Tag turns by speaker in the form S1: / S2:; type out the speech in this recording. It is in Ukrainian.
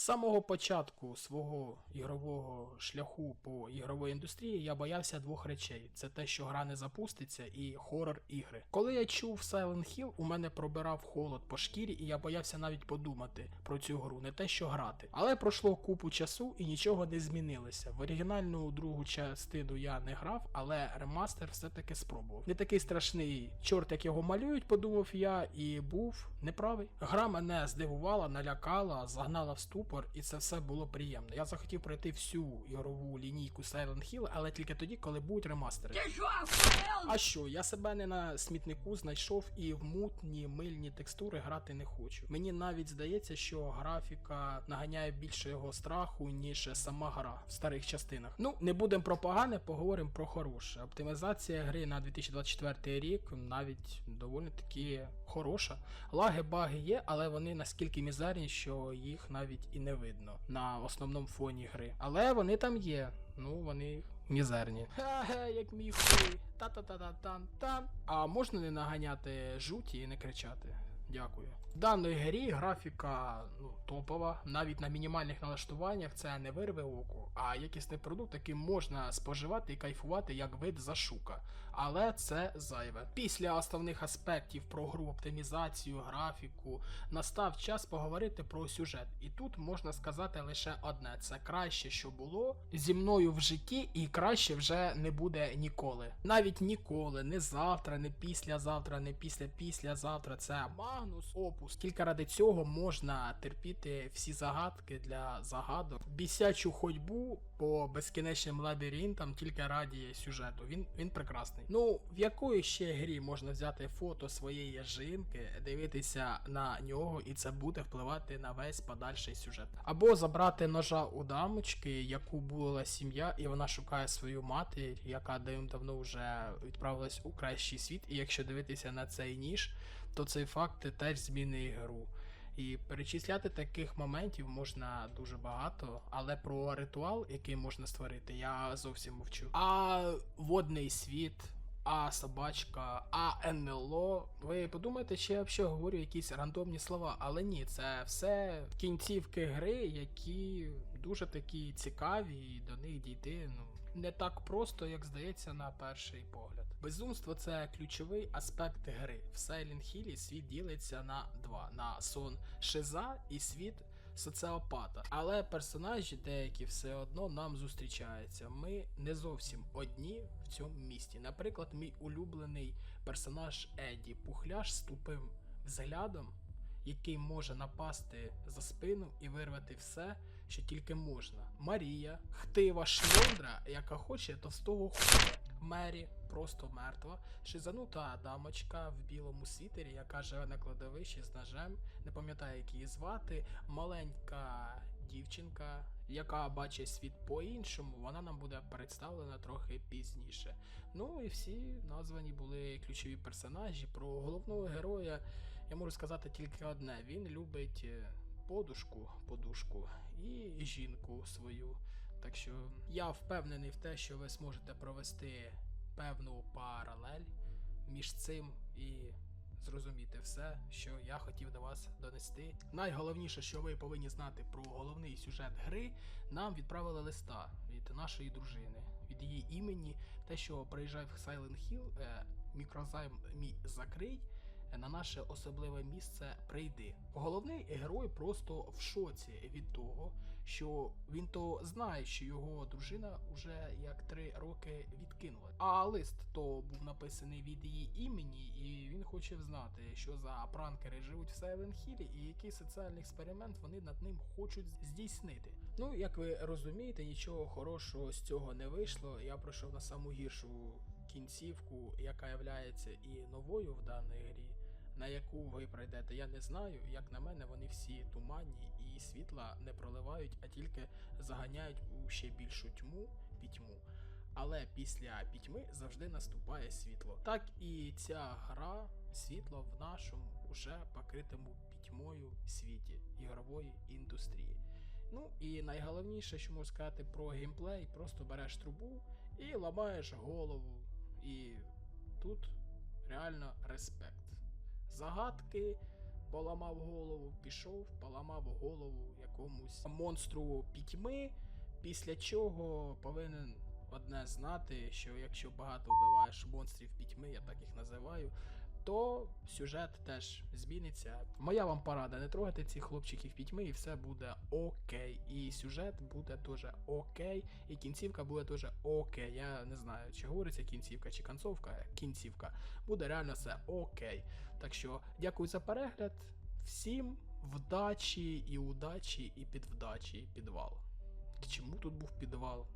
S1: З самого початку свого ігрового шляху по ігровій індустрії я боявся двох речей: це те, що гра не запуститься, і хорор ігри. Коли я чув Silent Hill, у мене пробирав холод по шкірі, і я боявся навіть подумати про цю гру, не те, що грати. Але пройшло купу часу і нічого не змінилося. В оригінальну другу частину я не грав, але ремастер все-таки спробував. Не такий страшний чорт, як його малюють, подумав я, і був неправий. Гра мене здивувала, налякала, загнала в ступор, і це все було приємно. Я захотів пройти всю ігрову лінійку Silent Hill, але тільки тоді, коли будуть ремастери. А що, я себе не на смітнику знайшов і в мутні мильні текстури грати не хочу. Мені навіть здається, що графіка наганяє більше його страху, ніж сама гра в старих частинах. Ну, не будемо про погане, поговоримо про хороше. Оптимізація гри на 2024 рік навіть доволі таки хороша. Лаги, баги є, але вони наскільки мізерні, що їх навіть і не видно на основному фоні гри. Але вони там є. Ну, вони мізерні. Ге-ге, як мій хуй. Та-та-та-та-тан-тан. А можна не наганяти жуті і не кричати? Дякую. В даної грі графіка ну, топова, навіть на мінімальних налаштуваннях це не вирве око, а якісний продукт, який можна споживати і кайфувати як вид зашука. Але це зайве. Після основних аспектів про гру, оптимізацію, графіку, настав час поговорити про сюжет. І тут можна сказати лише одне: це краще, що було зі мною в житті, і краще вже не буде ніколи. Навіть ніколи, не завтра, не післязавтра, не після післязавтра. Це Магнус Опус. Тільки ради цього можна терпіти всі загадки для загадок, бісячу ходьбу по безкінечним лабіринтам тільки раді сюжету. Він, він прекрасний. Ну, в якої ще грі можна взяти фото своєї жінки, дивитися на нього, і це буде впливати на весь подальший сюжет. Або забрати ножа у дамочки, яку була сім'я, і вона шукає свою матір, яка давно вже відправилась у кращий світ. І якщо дивитися на цей ніж, то цей факт теж змінить гру. І перечисляти таких моментів можна дуже багато, але про ритуал, який можна створити, я зовсім мовчу. А водний світ, а собачка, а НЛО. Ви подумаєте, що я взагалі говорю якісь рандомні слова, але ні, це все кінцівки гри, які дуже такі цікаві, і до них дійти ну не так просто, як здається на перший погляд. Безумство це ключовий аспект гри. В Silent Hill світ ділиться на два: на сон Шиза і світ соціопата. Але персонажі деякі все одно нам зустрічаються. Ми не зовсім одні в цьому місті. Наприклад, мій улюблений персонаж Еді Пухляш з тупим взглядом. Який може напасти за спину і вирвати все, що тільки можна. Марія, хтива шльондра, яка хоче товстого хуя. Мері просто мертва, шизанута дамочка в білому світері, яка живе на кладовищі з ножем, не пам'ятаю, як її звати, маленька дівчинка, яка бачить світ по-іншому, вона нам буде представлена трохи пізніше. Ну і всі названі були ключові персонажі. Про головного героя я можу сказати тільки одне: він любить е, подушку, подушку і жінку свою. Так що я впевнений в те, що ви зможете провести певну паралель між цим і зрозуміти все, що я хотів до вас донести. Найголовніше, що ви повинні знати про головний сюжет гри, нам відправили листа від нашої дружини, від її імені, те, що приїжджає в Silent Hill, е, мікрозайм мій закрий. На наше особливе місце прийди. Головний герой просто в шоці від того, що він то знає, що його дружина вже як три роки відкинула. А лист то був написаний від її імені, і він хоче знати, що за пранкери живуть в Hill і який соціальний експеримент вони над ним хочуть здійснити. Ну, як ви розумієте, нічого хорошого з цього не вийшло. Я пройшов на саму гіршу кінцівку, яка являється і новою в даній грі. На яку ви пройдете, я не знаю. Як на мене, вони всі туманні і світла не проливають, а тільки заганяють у ще більшу тьму пітьму. Але після пітьми завжди наступає світло. Так і ця гра світло в нашому уже покритому пітьмою світі ігрової індустрії. Ну і найголовніше, що можу сказати про геймплей, просто береш трубу і ламаєш голову. І тут реально респект. Загадки поламав голову, пішов, поламав голову, якомусь монстру пітьми, після чого повинен одне знати, що якщо багато вбиваєш монстрів пітьми, я так їх називаю, то сюжет теж зміниться. Моя вам порада, не трогайте цих хлопчиків пітьми, і все буде окей. І сюжет буде теж окей, і кінцівка буде теж окей. Я не знаю, чи говориться кінцівка, чи концовка, кінцівка. Буде реально все окей. Так що дякую за перегляд. Всім вдачі і удачі, і підвдачі, і підвал. Чому тут був підвал?